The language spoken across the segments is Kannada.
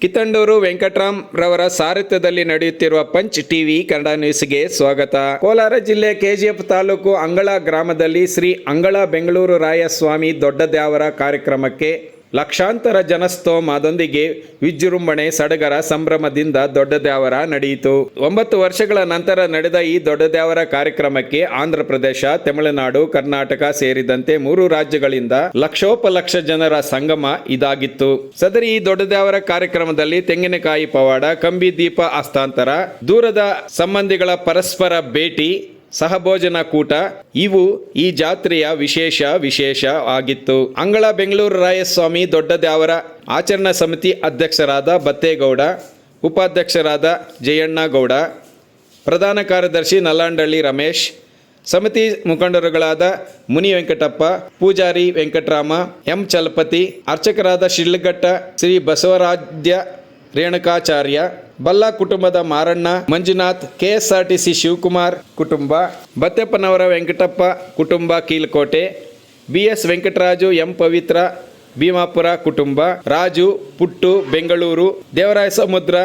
ಕಿತ್ತಂಡೂರು ವೆಂಕಟರಾಮ್ ರವರ ಸಾರಥ್ಯದಲ್ಲಿ ನಡೆಯುತ್ತಿರುವ ಪಂಚ್ ಟಿವಿ ಕನ್ನಡ ನ್ಯೂಸ್ಗೆ ಸ್ವಾಗತ. ಕೋಲಾರ ಜಿಲ್ಲೆ ಕೆಜಿಎಫ್ ತಾಲೂಕು ಅಂಗಳ ಗ್ರಾಮದಲ್ಲಿ ಶ್ರೀ ಅಂಗಳ ಬೆಂಗಳೂರು ರಾಯಸ್ವಾಮಿ ದೇವರ ಕಾರ್ಯಕ್ರಮಕ್ಕೆ ಲಕ್ಷಾಂತರ ಜನಸ್ತೋಮದೊಂದಿಗೆ ವಿಜೃಂಭಣೆ ಸಡಗರ ಸಂಭ್ರಮದಿಂದ ದೊಡ್ಡ ದೇವರ ನಡೆಯಿತು. ಒಂಬತ್ತು ವರ್ಷಗಳ ನಂತರ ನಡೆದ ಈ ದೊಡ್ಡ ದೇವರ ಕಾರ್ಯಕ್ರಮಕ್ಕೆ ಆಂಧ್ರ ಪ್ರದೇಶ ತಮಿಳುನಾಡು, ಕರ್ನಾಟಕ ಸೇರಿದಂತೆ ಮೂರು ರಾಜ್ಯಗಳಿಂದ ಲಕ್ಷೋಪಲಕ್ಷ ಜನರ ಸಂಗಮ ಇದಾಗಿತ್ತು. ಸದರಿ ಈ ದೇವರ ಕಾರ್ಯಕ್ರಮದಲ್ಲಿ ತೆಂಗಿನಕಾಯಿ ಪವಾಡ, ಕಂಬಿ ದೀಪ ಹಸ್ತಾಂತರ, ದೂರದ ಸಂಬಂಧಿಗಳ ಪರಸ್ಪರ ಭೇಟಿ ಸಹಭೋಜನ ಕೂಟ. ಇವು ಈ ಜಾತ್ರೆಯ ವಿಶೇಷ ವಿಶೇಷ ಆಗಿತ್ತು. ಅಂಗಳ ಬೆಂಗಳೂರು ರಾಯಸ್ವಾಮಿ ದೊಡ್ಡ ದೇವರ ಆಚರಣಾ ಸಮಿತಿ ಅಧ್ಯಕ್ಷರಾದ ಬತ್ತೇಗೌಡ, ಉಪಾಧ್ಯಕ್ಷರಾದ ಜಯಣ್ಣಗೌಡ, ಪ್ರಧಾನ ಕಾರ್ಯದರ್ಶಿ ನಲ್ಲಾಂಡಳ್ಳಿ ರಮೇಶ್, ಸಮಿತಿ ಮುಖಂಡರುಗಳಾದ ಮುನಿ ವೆಂಕಟಪ್ಪ, ಪೂಜಾರಿ ವೆಂಕಟರಾಮ, ಎಂ ಚಲಪತಿ, ಅರ್ಚಕರಾದ ಶಿಡ್ಲಘಟ್ಟ, ಶ್ರೀ ಬಸವರಾಧ್ಯ ರೇಣುಕಾಚಾರ್ಯ ಬಲ್ಲ ಕುಟುಂಬದ ಮಾರಣ್ಣ, ಮಂಜುನಾಥ್, ಕೆಎಸ್ಆರ್ಟಿಸಿ ಶಿವಕುಮಾರ್ ಕುಟುಂಬ, ಬತ್ತೆಪ್ಪನವರ ವೆಂಕಟಪ್ಪ ಕುಟುಂಬ Keelkote B S Venkataraju, M Pavithra, Bhimapura ಕುಟುಂಬ, ರಾಜು, ಪುಟ್ಟು, ಬೆಂಗಳೂರು, ದೇವರಾಯ ಸಮುದ್ರ,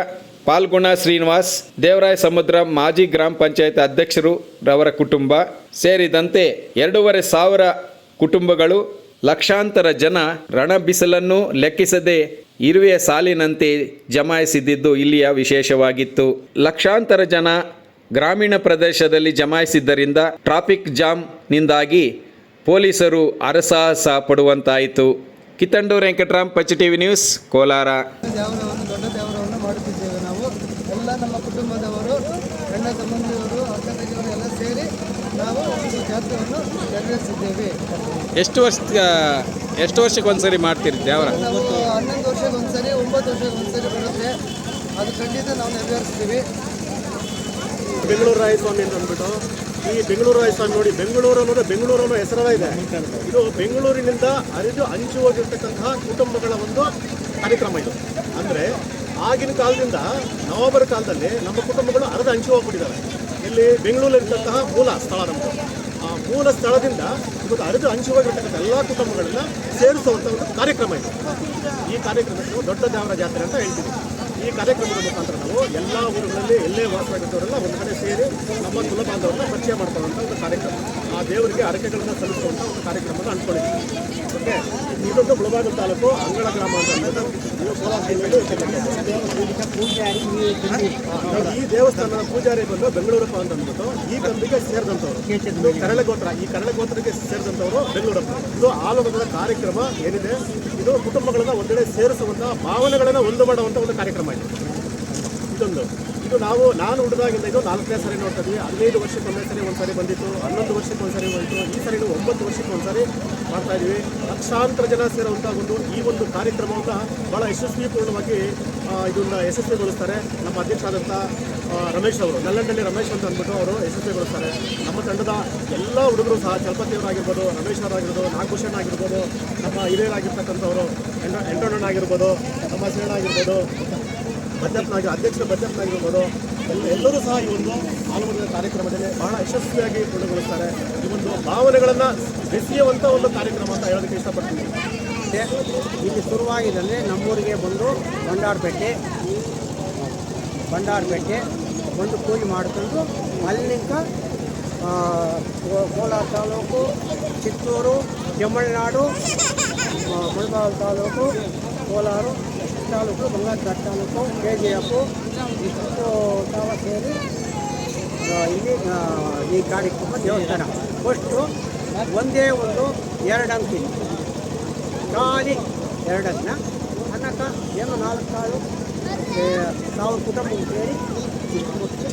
ಪಾಲ್ಗುಣ ಶ್ರೀನಿವಾಸ್, ದೇವರಾಯ ಸಮುದ್ರ ಮಾಜಿ ಗ್ರಾಮ ಪಂಚಾಯತ್ ಅಧ್ಯಕ್ಷರು ರವರ ಕುಟುಂಬ ಸೇರಿದಂತೆ ಎರಡೂವರೆ ಸಾವಿರ ಕುಟುಂಬಗಳು ಲಕ್ಷಾಂತರ ಜನ ರಣ ಬಿಸಿಲನ್ನು ಲೆಕ್ಕಿಸದೆ ಇರುವೆಯ ಸಾಲಿನಂತೆ ಜಮಾಯಿಸಿದ್ದು ಇಲ್ಲಿಯ ವಿಶೇಷವಾಗಿತ್ತು. ಲಕ್ಷಾಂತರ ಜನ ಗ್ರಾಮೀಣ ಪ್ರದೇಶದಲ್ಲಿ ಜಮಾಯಿಸಿದ್ದರಿಂದ ಟ್ರಾಫಿಕ್ ಜಾಮ್ನಿಂದಾಗಿ ಪೊಲೀಸರು ಅರಸಾಹಸ ಪಡುವಂತಾಯಿತು ಕಿತ್ತಂಡೂರು ವೆಂಕಟರಾಮ್ ಪಚ್ ಟಿವಿ ನ್ಯೂಸ್ ಕೋಲಾರ. ದೇವರವನ್ನು ದೊಡ್ಡ ದೇವರವನ್ನು ಮಾಡುತ್ತಿದ್ದೇವೆ ನಾವು. ಎಲ್ಲ ನಮ್ಮ ಕುಟುಂಬದವರು ಗಂಡ ಸಂಬಂಧಿಯವರು ಅಕ್ಕ ತಂಗಿಯವರು ಎಲ್ಲ ಸೇರಿ ನಾವು ಈ ಜಾತ್ರೆಯನ್ನು ನೆರವೇರಿಸಿದ್ದೇವೆ. ಎಷ್ಟು ವರ್ಷ ಎಷ್ಟು ವರ್ಷಕ್ಕೆ ಒಂದ್ಸರಿ ಮಾಡ್ತೀರಿ ದೇವರ ನಾವು ಹನ್ನೊಂದು ವರ್ಷಕ್ಕೆ ಒಂದ್ಸರಿ ಒಂಬತ್ತು ವರ್ಷಕ್ಕೆ ಒಂದ್ಸರಿ ಬರುತ್ತೆ. ಅದು ಖಂಡಿತ ನಾವು ನೆರವೇರಿಸ್ತೀವಿ. ಬೆಂಗಳೂರು ರಾಯಸ್ವಾಮಿ ಅಂತ ಅಂದ್ಬಿಟ್ಟು ಈ ಬೆಂಗಳೂರು ರಾಯಸ್ವಾಮಿ ನೋಡಿ ಬೆಂಗಳೂರು ಅನ್ನೋದು ಬೆಂಗಳೂರು ಅನ್ನೋ ಹೆಸರಲ್ಲ ಇದೆ. ಇದು ಬೆಂಗಳೂರಿನಿಂದ ಅರಿದು ಹಂಚಿ ಹೋಗಿರ್ತಕ್ಕಂತಹ ಕುಟುಂಬಗಳ ಒಂದು ಕಾರ್ಯಕ್ರಮ ಇದು. ಅಂದರೆ ಆಗಿನ ಕಾಲದಿಂದ ನವಾಬರ ಕಾಲದಲ್ಲಿ ನಮ್ಮ ಕುಟುಂಬಗಳು ಅರ್ಧ ಹಂಚಿ ಹೋಗ್ಬಿಟ್ಟಿದ್ದಾವೆ ಇಲ್ಲಿ ಬೆಂಗಳೂರಲ್ಲಿರ್ತಕ್ಕಂತಹ ಮೂಲ ಸ್ಥಳ ನಮ್ಮದು ಮೂಲ ಸ್ಥಳದಿಂದ ಇವತ್ತು ಹರಿದು ಹಂಚುವಾಗಿರ್ತಕ್ಕಂಥ ಎಲ್ಲ ಕುಟುಂಬಗಳನ್ನ ಸೇರಿಸುವಂಥ ಒಂದು ಕಾರ್ಯಕ್ರಮ ಇದು. ಈ ಕಾರ್ಯಕ್ರಮಕ್ಕೆ ದೊಡ್ಡ ದೇವರ ಜಾತ್ರೆ ಅಂತ ಹೇಳ್ತೀವಿ. ಈ ಕಾರ್ಯಕ್ರಮದ ಮುಖಾಂತರ ನಾವು ಎಲ್ಲ ಊರುಗಳಲ್ಲಿ ಎಲ್ಲೇ ವಾಸವಾಗಿದ್ದವರೆಲ್ಲ ಒಂದು ಕಡೆ ಸೇರಿ ನಮ್ಮ ಕುಲ ಬಾಂಧವರನ್ನ ಪರಿಚಯ ಮಾಡ್ಕೊಳ್ಳುವಂಥ ಒಂದು ಕಾರ್ಯಕ್ರಮ. ಆ ದೇವರಿಗೆ ಹರಕೆಗಳನ್ನ ಸಲ್ಲಿಸುವಂಥ ಒಂದು ಕಾರ್ಯಕ್ರಮವನ್ನು ಅನ್ಕೊಂಡಿದ್ದೀವಿ ಓಕೆ ಇದೊಂದು ಮುಳಬಾಗ ತಾಲೂಕು ಅಂಗಳ ಗ್ರಾಮ ಅಂತ ಈ ದೇವಸ್ಥಾನದ ಪೂಜಾರಿ ಬಂದು ಬೆಂಗಳೂರಪ್ಪ ಅಂತ ಅಂದ್ಬಿಟ್ಟು ಈ ಕಂಬಿಗೆ ಸೇರಿದಂಥವ್ರು. ಕರಳ ಕರಳಗೋತ್ರ, ಈ ಕರಳಗೋತ್ರಕ್ಕೆ ಸೇರಿದಂಥವ್ರು ಬೆಂಗಳೂರಪ್ಪ. ಇದು ಆಲೋಕದ ಕಾರ್ಯಕ್ರಮ ಏನಿದೆ? ಇದು ಕುಟುಂಬಗಳನ್ನ ಒಂದೆಡೆ ಸೇರಿಸುವಂತಹ ಭಾವನೆಗಳನ್ನ ಒಂದು ಮಾಡುವಂಥ ಒಂದು ಕಾರ್ಯಕ್ರಮ ಇದೆ ಇದೊಂದು ಇದು ನಾವು, ನಾನು ಹುಡುಗಾಗಿಂದ ಇದು ನಾಲ್ಕನೇ ಸರಿ ನೋಡ್ತಾ ಇದ್ವಿ. ಹದಿನೈದು ವರ್ಷಕ್ಕೆ ಒಂದೇ ಸರಿ ಸಾರಿ ಬಂದಿತ್ತು, ಹನ್ನೊಂದು ವರ್ಷಕ್ಕೆ ಒಂದ್ಸರಿ ಹೋಯಿತು ಈ ಸರಿ ಒಂಬತ್ತು ವರ್ಷಕ್ಕೆ ಒಂದ್ಸರಿ ಮಾಡ್ತಾ ಇದ್ವಿ. ಲಕ್ಷಾಂತರ ಜನ ಸೇರುವಂಥ ಒಂದು ಈ ಒಂದು ಕಾರ್ಯಕ್ರಮವನ್ನು ಭಾಳ ಯಶಸ್ವಿಪೂರ್ಣವಾಗಿ ಇದನ್ನ ಯಶಸ್ವಿಗೊಳಿಸ್ತಾರೆ ನಮ್ಮ ಅಧ್ಯಕ್ಷರಾದಂಥ ರಮೇಶ್ ಅವರು. ನಲ್ಲಂಡಳ್ಳಿ ರಮೇಶ್ ಅಂತ ಅಂದ್ಬಿಟ್ಟು ಅವರು ಯಶಸ್ವಿಗೊಳಿಸ್ತಾರೆ. ನಮ್ಮ ತಂಡದ ಎಲ್ಲ ಹುಡುಗರು ಸಹ ಚಲಪತಿಯವರಾಗಿರ್ಬೋದು ರಮೇಶ್ ಅವರಾಗಿರ್ಬೋದು ನಾಗಭೂಷಣ್ ಆಗಿರ್ಬೋದು, ನಮ್ಮ ಹಿರಿಯರಾಗಿರ್ತಕ್ಕಂಥವರು, ಎಂಡ ಆಗಿರ್ಬೋದು, ನಮ್ಮ ಸೇಣ ಆಗಿರ್ಬೋದು ಬಜೆಟ್ನಾಗಿ ಅಧ್ಯಕ್ಷರ ಬಜೆಟ್ನಾಗಿರ್ಬೋದು ಎಲ್ಲ ಎಲ್ಲರೂ ಸಹ ಈ ಒಂದು ಆಲೋಚನೆ ಕಾರ್ಯಕ್ರಮದಲ್ಲಿ ಬಹಳ ಯಶಸ್ವಿಯಾಗಿ ಪೂರ್ಣಗೊಳಿಸ್ತಾರೆ. ಈ ಒಂದು ಭಾವನೆಗಳನ್ನು ಬೆಸೆಯುವಂಥ ಒಂದು ಕಾರ್ಯಕ್ರಮ ಅಂತ ಹೇಳೋದಕ್ಕೆ ಇಷ್ಟಪಡ್ತೀನಿ. ಇಲ್ಲಿ ಶುರುವಾಗಿದ್ದಲ್ಲಿ ನಮ್ಮೂರಿಗೆ ಬಂದು ಬಂಡಾರಪೇಟೆ ಬಂಡಾರಪೇಟೆ ಬಂದು ಪೂಜೆ ಮಾಡಿಕೊಂಡು ಅಲ್ಲಿಂದ Kolar taluk, Chittoor Tamil Nadu Mulbagal taluk, Kolar taluk Bangarpet taluk K G F ಇಷ್ಟು ತಾವ ಸೇರಿ ಇಲ್ಲಿ ಈ ಕಾರ್ಯಕ್ರಮ ದೇವಸ್ಥಾನ. ಫಸ್ಟು ಒಂದೇ ಒಂದು ಎರಡು ಅಂಕಿ ಖಾಲಿ ಎರಡನ್ನ. ಅನ್ನಕ ಏನು ನಾಲ್ಕು ಕಾಳು ಸಾವಿರ ಕುಟುಂಬ ಸೇರಿ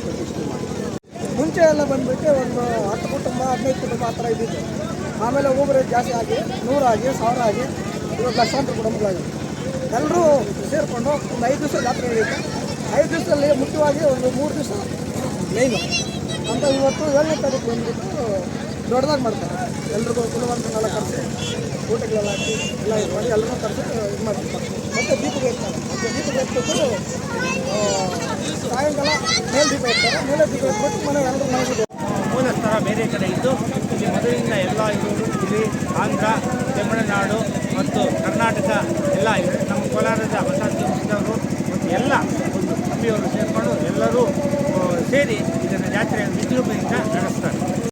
ಪ್ರತಿಷ್ಠೆ ಮಾಡಿ ಮುಂಚೆ ಎಲ್ಲ ಬಂದ್ಬಿಟ್ಟು ಒಂದು ಹತ್ತು ಕುಟುಂಬ, ಹದಿನೈದು ಕುಟುಂಬ ಆ ಥರ ಇದ್ದಿದ್ದು. ಆಮೇಲೆ ಒಬ್ಬರು ಜಾಸ್ತಿ ಆಗಿ ನೂರಾಗಿ ಸಾವಿರ ಆಗಿ ಇವಾಗ ಲಕ್ಷಾಂತರ ಕುಟುಂಬಗಳಾಗಿದೆ ಎಲ್ಲರೂ ಸೇರಿಕೊಂಡು ಒಂದು ಐದು ದಿವಸ ಜಾತ್ರೆ ನಡೆಯುತ್ತೆ. ಐದು ದಿವಸದಲ್ಲಿ ಮುಖ್ಯವಾಗಿ ಒಂದು ಮೂರು ದಿವಸ ಮೇಯ್ನು ಅಂತ ಇವತ್ತು ಏಳನೇ ತಾರೀಕು ಬಂದ್ಬಿಟ್ಟು ದೊಡ್ಡದಾಗಿ ಮಾಡ್ತಾರೆ. ಎಲ್ರಿಗೂ ಕುಲವಂತನೆಲ್ಲ ಕರೆಸಿ, ಊಟಗಳೆಲ್ಲ ಹಾಕಿ ಎಲ್ಲ ಇದು ಮಾಡಿ ಎಲ್ಲರೂ ಕರೆಸಿ ಇದು ಮಾಡ್ತಾರೆ. ಮತ್ತು ದೀಪಗಳು ಇರ್ತಾರೆ ಮತ್ತು ದೀಪಗಳು ಇಟ್ಬಿಟ್ಟು ಸಾಯಂಕಾಲ ಮೇಲೆ ದೀಪ ಇರ್ತಾರೆ ಮೇಲೆ ದೀಪ ಇಟ್ಬಿಟ್ಟು ಮನೆ ಎಲ್ಲರೂ ಮನೆಗೆ ಮೂಲ ಸ್ಥಳ ಬೇರೆ ಕಡೆ ಇದ್ದು, ಇಲ್ಲಿ ಮೊದಲಿನ ಎಲ್ಲ ಇದು ಇಲ್ಲಿ ಆಂಧ್ರ, ತಮಿಳುನಾಡು ಮತ್ತು ಕರ್ನಾಟಕ ಎಲ್ಲ ಇದೆ. ಕೋಲಾರದ ಹೊಸ ಜಿಲ್ಲೆಯವರು ಎಲ್ಲ ಒಂದು ಕಂಬಿಯವರು ಸೇರಿಕೊಂಡು ಎಲ್ಲರೂ ಸೇರಿ